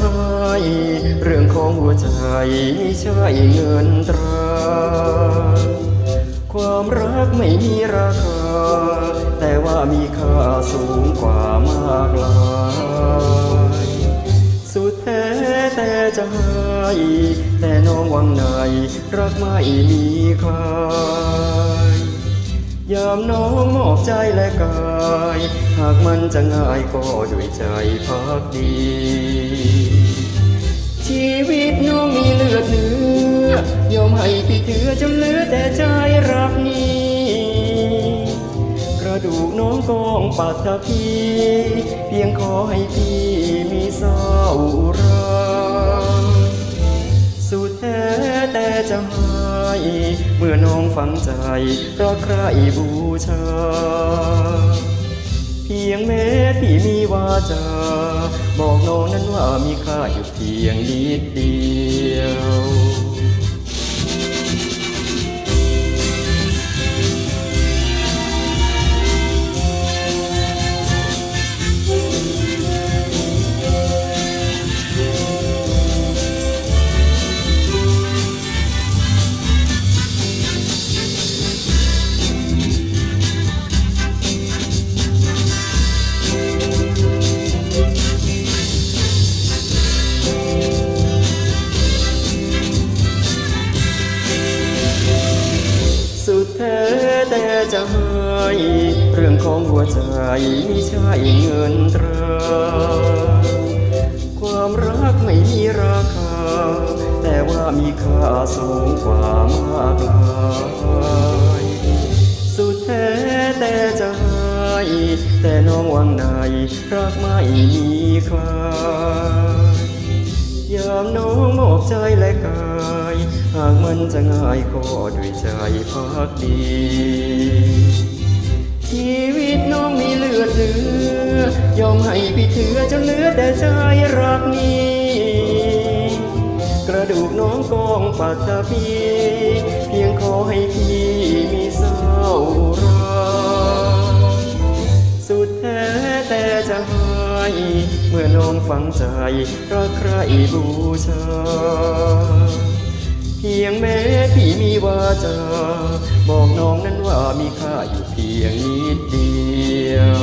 ให้เรื่องของหัวใจไม่ใช่เงินตรา ความรักไม่มีราคา แต่ว่ามีค่าสูงกว่ามากลายสุดแท้แต่จะให้แต่น้องวังในรักไม่มีใคร ยามน้องมอบใจและกาย หากมันจะง่ายก็ด้วยใจพักดี ชีวิตน้องมีเลือดเนื้อยอมให้พี่เถือจนเหลือแต่ใจรักนี้กระดูกน้องกองปัตตภีเพียงขอให้พี่มีเศร้ารักสุดแท้แต่จะห้ เมื่อน้องฝังใจรักใครบูชา เพียงแม้พี่มีวาจา บอกน้องนั้นว่ามีค่าอยู่เพียงนิดเดียว ท้แต่จะให้เรื่องของหัวใจไม่ใช่เงินตรา ความรักไม่มีราคา แต่ว่ามีค่าสูงกว่ามากลายสุดแท้แต่จะให้แต่น้องวังในรักไม่มีใคร ยามน้องมอบใจและกายหากมันจะง่ายก็ด้วยใจพักดี ชีวิตน้องมีเลือดเนื้อยอมให้พี่เถือจนเหลือแต่ใจรักนี้ กระดูกน้องกองปัตตภีเพียงขอให้พี่มีเศร้ารักสุดแท้แต่จะห้ เมื่อน้องฝังใจรักใครบูชา เพียงแม้พี่มีวาจา บอกน้องนั้นว่ามีค่าอยู่เพียงนิดเดียว